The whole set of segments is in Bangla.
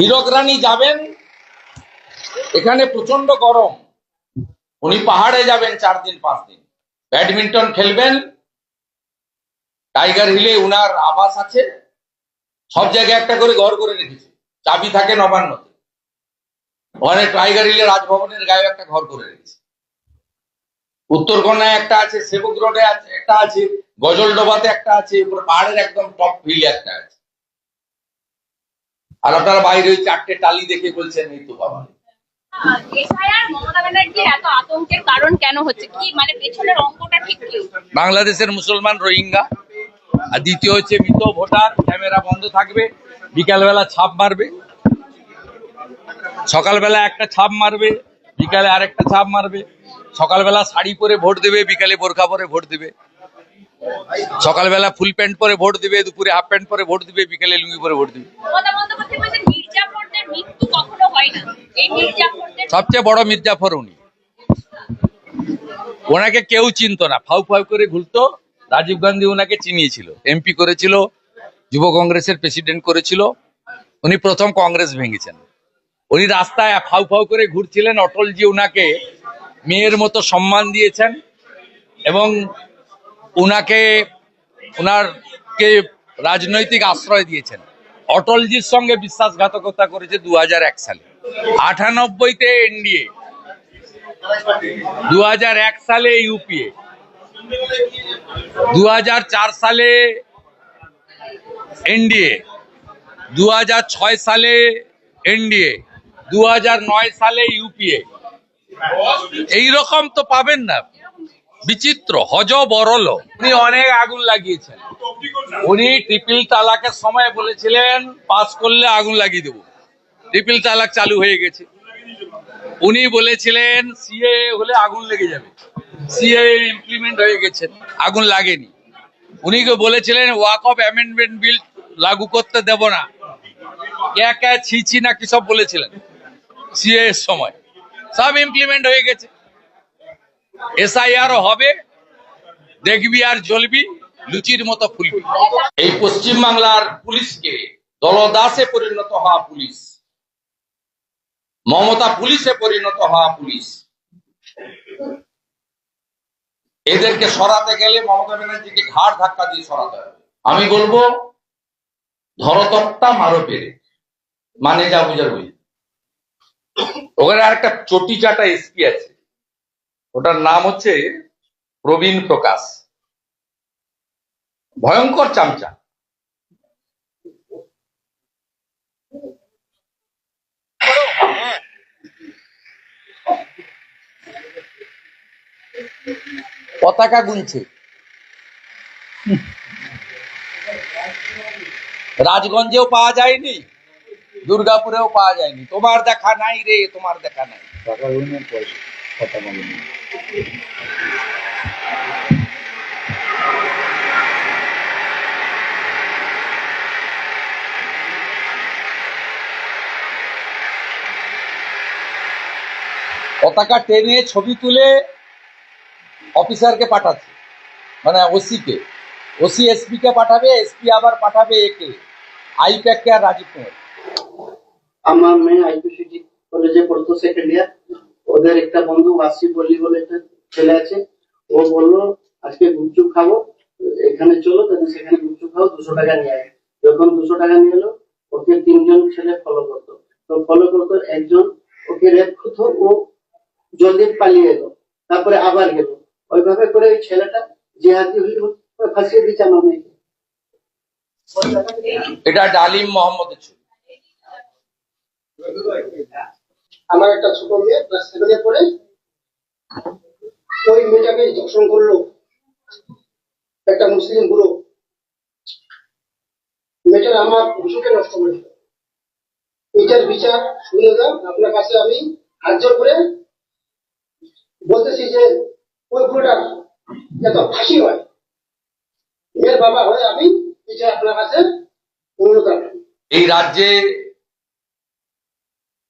হীরক রানী যাবেন, এখানে প্রচণ্ড গরম। উনি পাহাড়ে যাবেন চার দিন, পাঁচ দিন। ব্যাডমিন্টন খেলবেন। টাইগার হিলে উনার আবাস আছে। সব জায়গায় একটা করে ঘর করে রেখেছে। চাবি থাকে নবান্নতে। ওখানে টাইগার হিলে রাজভবনের গায়ে একটা ঘর করে রেখেছে। উত্তরকন্যায় একটা আছে, সেবক রোডে একটা আছে গজলডোবাতে একটা আছে পাহাড়ের একদম টপ হিলে একটা আছে। আর আপনারা বাইরে ওই চারটে টালি দেখে বলছেন তো বাবা। কি মানে বাংলাদেশের মুসলমান রোহিঙ্গা আর দ্বিতীয় হচ্ছে মৃত ভোটার ক্যামেরা বন্ধ থাকবে বিকালবেলা ছাপ মারবে। সকালবেলা একটা ছাপ মারবে বিকালে আরেকটা ছাপ মারবে। সকালবেলা শাড়ি পরে ভোট দেবে বিকালে বোরখা পরে ভোট দেবে। সকালবেলা ফুল প্যান্ট পরে ভোট দেবে দুপুরে হাফ প্যান্ট পরে ভোট দিবে বিকালে লুঙ্গি পরে ভোট দিবে। মৃত্যু কখনো হয় না। এই মির্জাফরদের সবচেয়ে বড় মির্জাফর উনি। ওনাকে কেউ চিনত না। ফাউ ফাউ করে ঘুরতো। রাজীব গান্ধী ওনাকে চিনিয়েছিল। এমপি করেছিল, যুব কংগ্রেসের প্রেসিডেন্ট করেছিল। উনি প্রথম কংগ্রেস ভেঙেছেন। উনি রাস্তায় ফাউ ফাউ করে ঘুরছিলেন। অটলজি উনাকে মেয়ের মতো সম্মান দিয়েছেন এবং উনাকে, উনারকে রাজনৈতিক আশ্রয় দিয়েছেন। অটলজির সঙ্গে বিশ্বাসঘাতকতা করেছে দু সালে। আটানব্বইতে এনডিএ দু সালে ইউপিএ দু হাজার চার সালে এনডিএ দু সালে এনডিএ দু সালে ইউপিএ। এই রকম তো পাবেন না। বিচিত্র হজ বরল উনি অনেক আগুন লাগিয়েছেন। উনি ট্রিপল তালাকের সময় বলেছিলেন, পাস করলে আগুন লাগিয়ে দেবো। ট্রিপল তালাক চালু হয়ে গেছে। উনি বলেছিলেন সিএ হলে আগুন লেগে যাবে। সিএ ইমপ্লিমেন্ট হয়ে গেছে, আগুন লাগেনি। উনি বলেছিলেন ওয়াক অফ অ্যামেন্ডমেন্ট বিল লাগু করতে দেব না। ক্যা ক্যা ছি ছি না কি সব বলেছিলেন। সিএ এর সময়। সব ইমপ্লিমেন্ট হয়ে গেছে। এসআইআর হবে, দেখবি আর জ্বলবি, লুচির মতো ফুলবি। এই পশ্চিম বাংলার পুলিশকে দলদাসে পরিণত হওয়া পুলিশ, মমতা পুলিশে পরিণত হওয়া পুলিশ। এদেরকে সরাতে গেলে মমতা ব্যানার্জিকে ঘাড় ধাক্কা দিয়ে সরাতে হবে। আমি বলব ধরতকটা মারো পেরে। মানে যা বুঝার বুঝি ওখানে আরেকটা চটি চাটা এসপি আছে। ওটার নাম হচ্ছে প্রবীণ প্রকাশ। ভয়ঙ্কর চামচা। পতাকা গুনছে। রাজগঞ্জেও পাওয়া যায়নি, দুর্গাপুরেও পাওয়া যায়নি। তোমার দেখা নাই রে, তোমার দেখা নাই। পতাকা টেনে ছবি তুলে অফিসারকে পাঠাচ্ছে মানে ওসিকে। ওসি এসপি কে পাঠাবে, এসপি আবার পাঠাবে একে। আইপ্যাককে আর রাজীব কুমার। আমার মেয়ে আইপিসিটি কলেজে পড়তো সেকেন্ড ইয়ার ওদের একটা বন্ধু ওয়াসি বললি বলে একটা ছেলে আছে, ও বলল, আজকে গুপচুপ খাব, এখানে চলো, তাহলে সেখানে গুপচুপ খাব, দুশো টাকা নিয়ে আয়। যখন দুশো টাকা নিয়ে এলো, ওকে তিনজন ছেলে ফলো করতো। তো ফলো করতো একজন, ওকে রেপ করতো, ও জলদি পালিয়ে এলো, তারপরে আবার গেল। ওইভাবে করে ওই ছেলেটা জেহাদি হয়ে ফাঁসিয়ে দিচ্ছে আমার মেয়েকে। এটা ডালিম মোহাম্মদের ছবি। আমার একটা ছোট মেয়ে ক্লাস সেভেনে পড়ে। ওই মেয়েটাকে ধর্ষণ করল। একটা মুসলিম বুড়ো। মেয়েটার আমার ভূষণকে নষ্ট করে এটার বিচার শুনে যান আপনার কাছে আমি হাত করে বলতেছি যে, ওই বুড়োটার এত ফাঁসি হয়। মেয়ের বাবা হয়ে আমি এটা আপনার কাছে অনুরোধ এই রাজ্যে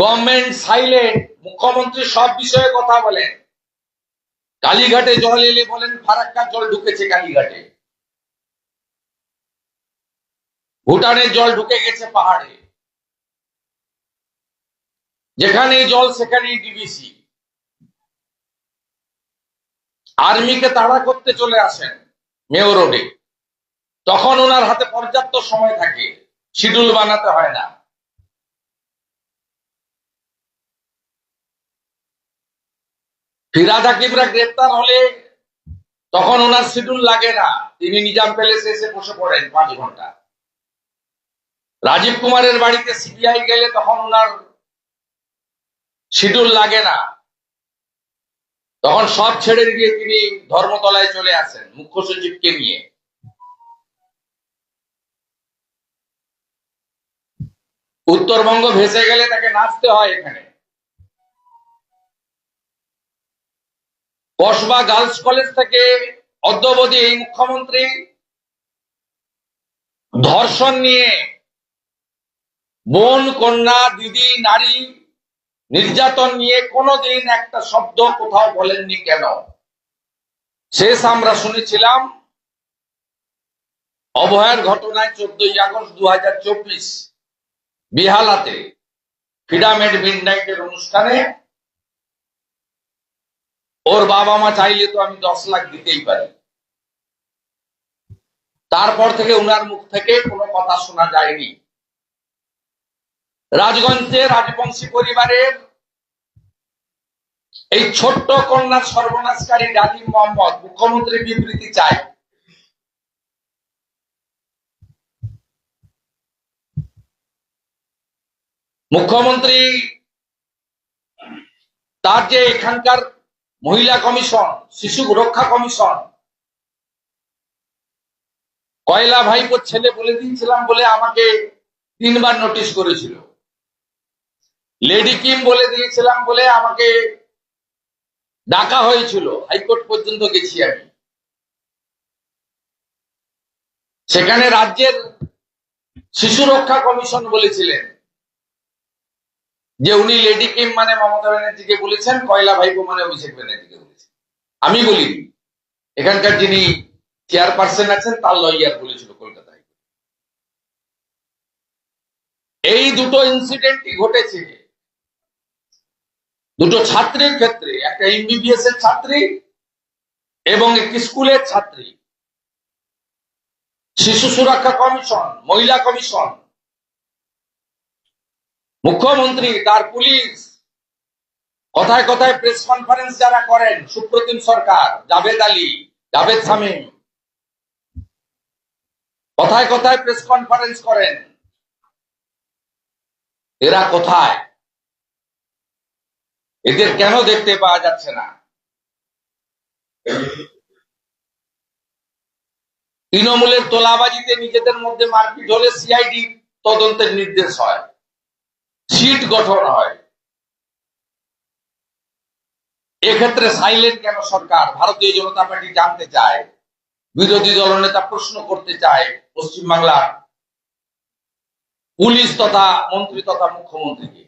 গভর্নমেন্ট সাইলেন্ট মুখ্যমন্ত্রী সব বিষয়ে কথা বলেন। কালীঘাটে জল এলে বলেন, ফারাক্কার জল ঢুকেছে কালীঘাটে। ভুটানের জল ঢুকে গেছে পাহাড়ে। যেখানে জল, সেখানেই ডিবিসি আর্মিকে তাড়া করতে চলে আসেন মেয় রোডে। তখন ওনার হাতে পর্যাপ্ত সময় থাকে, শিডিউল বানাতে হয় না। ফিরাদ হাকিমরা গ্রেপ্তার হলে তখন ওনার শিডিউল লাগে না। তিনি নিজাম প্যালেসে এসে বসে পড়েন পাঁচ ঘণ্টা। রাজীব কুমারের বাড়িতে সিবিআই গেলে তখন ওনার শিডিউল লাগে না। তখন সব ছেড়ে দিয়ে তিনি ধর্মতলায় চলে আসেন, মুখ্য সচিবকে নিয়ে। উত্তরবঙ্গ ভেসে গেলে তাকে নাচতে হয় এখানে। কসবা গার্লস কলেজ থেকে অদ্যবধি এই মুখ্যমন্ত্রী ধর্ষণ নিয়ে বোন, কন্যা, দিদি, নারী নির্যাতন নিয়ে কোনোদিন একটা শব্দ কোথাও বলেননি কেন? শেষ আমরা শুনেছিলাম অভয়ের ঘটনায় চোদ্দই আগস্ট দু হাজার চব্বিশ বিহালাতে ফিডামেড মিডনাইটের অনুষ্ঠানে ওর বাবা মা চাইলে তো আমি দশ লাখ দিতেই পারি। তারপর থেকে উনার মুখ থেকে কোনো কথা শোনা যায়নি। রাজগঞ্জে রাজবংশী পরিবারের এই ছোট্ট কন্যার সর্বনাশকারী ডালিম মোহাম্মদ মুখ্যমন্ত্রী বিবৃতি চাই মুখ্যমন্ত্রী তার যে এখানকার মহিলা কমিশন, শিশু রক্ষা কমিশন। কয়লা ভাইপোর ছেলে বলে দিয়েছিলাম বলে আমাকে তিনবার নোটিশ করেছিল। লেডি কিম বলে দিয়েছিলাম বলে আমাকে ডাকা হয়েছিল। হাইকোর্ট পর্যন্ত গেছি আমি। সেখানে রাজ্যের শিশু রক্ষা কমিশন বলেছিলেন। যে উনি লেডি কিম মানে মমতা ব্যানার্জিকে বলেছেন, কয়লা ভাইপো মানে অভিষেক ব্যানার্জিকে বলেছেন। আমি বলিনি। এখানকার যিনি চেয়ারপারসন আছেন, তার লয়ার বলেছিল কলকাতায় এই দুটো ইনসিডেন্টই ঘটেছে। দুটো ছাত্রীর ক্ষেত্রে, একটা এমবিবিএস এর ছাত্রী এবং একটি স্কুলের ছাত্রী। শিশু সুরক্ষা কমিশন, মহিলা কমিশন মুখ্যমন্ত্রী, তার পুলিশ। কথায় কথায় প্রেস কনফারেন্স যারা করেন, সুপ্রতিম সরকার, জাভেদ আলী, জাভেদ শামীম কথায় কথায় প্রেস কনফারেন্স করেন। এরা কোথায়? এদের কেন দেখতে পাওয়া যাচ্ছে না? তৃণমূলের তোলাবাজিতে নিজেদের মধ্যে মারপিট হলে সিআইডি তদন্তের নির্দেশ হয়। সিট গঠন হয়। এক্ষেত্রে সাইলেন্ট কেন সরকার? ভারতীয় জনতা পার্টি জানতে চায়। বিরোধী দলনেতা প্রশ্ন করতে চায় পশ্চিমবাংলার পুলিশ তথা মন্ত্রী তথা মুখ্যমন্ত্রীকে।